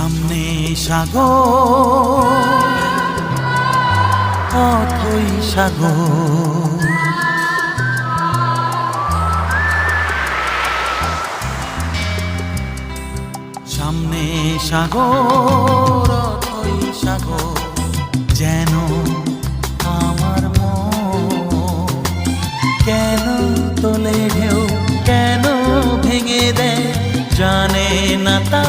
সামনে সাগর অথই সাগর। সামনে সাগর অথই সাগর, যেন আমার মন। কেন তোলে ঢেউ, কেন ভেঙে দেয়, জানে না তা